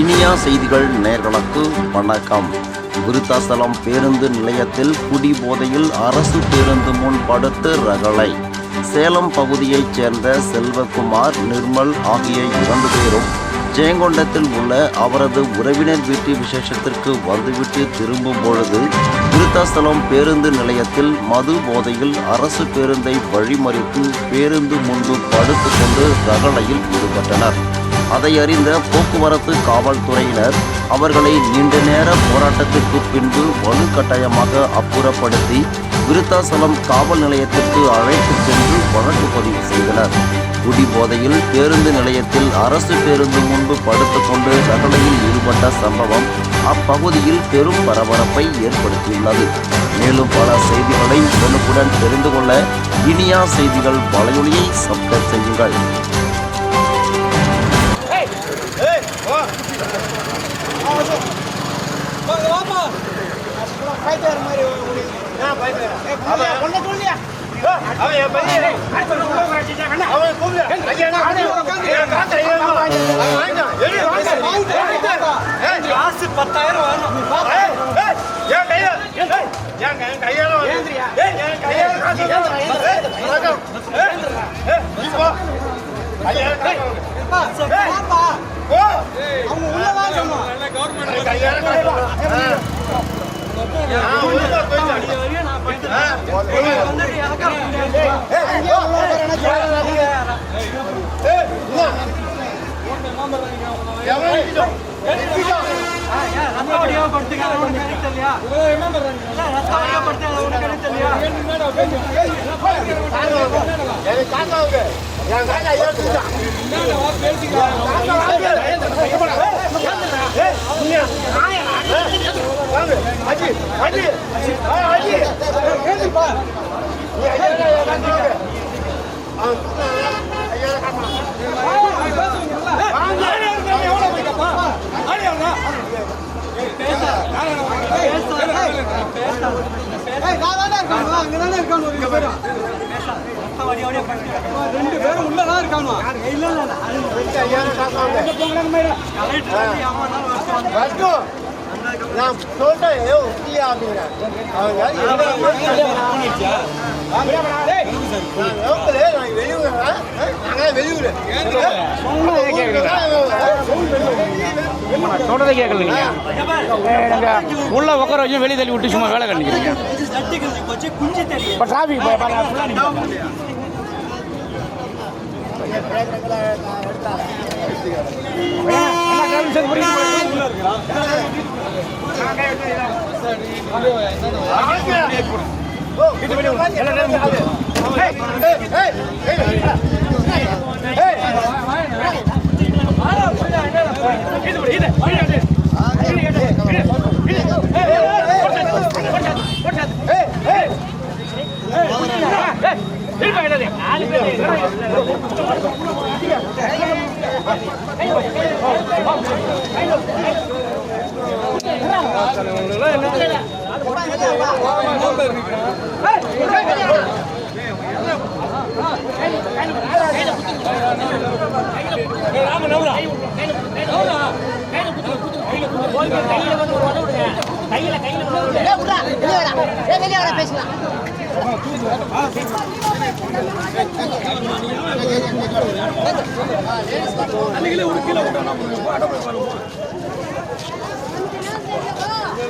இனியா செய்திகள் நேர்களுக்கு வணக்கம். விருத்தாசலம் பேருந்து நிலையத்தில் குடிபோதையில் அரசு பேருந்து முன் படுத்து ரகளை. சேலம் பகுதியைச் சேர்ந்த செல்வகுமார் நிர்மல் ஆகிய இரண்டு பேரும் ஜெயங்கொண்டத்தில் உள்ள அவரது உறவினர் வீட்டு விசேஷத்திற்கு வந்துவிட்டு திரும்பும் பொழுது விருத்தாசலம் பேருந்து நிலையத்தில் மது போதையில் அரசு பேருந்தை வழிமறித்து பேருந்து முன்பு படுத்துக்கொண்டு ரகளையில் ஈடுபட்டனர். அதை அறிந்த போக்குவரத்து காவல்துறையினர் அவர்களை நீண்ட நேர போராட்டத்திற்கு பின்பு வலுக்கட்டாயமாக அப்புறப்படுத்தி விருத்தாசலம் காவல் நிலையத்திற்கு அழைத்துச் சென்று வழக்கு பதிவு செய்தனர். குடிபோதையில் பேருந்து நிலையத்தில் அரசு பேருந்து முன்பு படுத்துக்கொண்டு ரகளையில் ஈடுபட்ட சம்பவம் அப்பகுதியில் பெரும் பரபரப்பை ஏற்படுத்தியுள்ளது. மேலும் பல செய்திகளை உடனுக்குடன் தெரிந்து கொள்ள இனியா செய்திகள் வலையொலியை சப்ஸ்கிரைப் செய்யுங்கள். காசு பத்தாயிரம் என் கையால கையால காசு கையால ஆ, ஒழுங்கா. என்ன? எவன் என் காசை எடுத்துக்கிட்டான். ரெண்டு பேரும் உள்ளதான் இருக்கானு ஐயாயிரம் காசு வாங்கு. நான் சொல்றேன் ஏதோ எந்த நான் லோக்கலு, நான் வெளியூரு. சொல்றதை கேட்கல உள்ள உட்கார வச்சு வெளியே தள்ளி விட்டு சும்மா வேலை கண்டிக்கிறீங்க இப்போ டிராஃபிக் Hey! ஓ, ஏய், ஏய், ஏய், ஏய், ஏய். ஏய், ஏய். பேசலாம்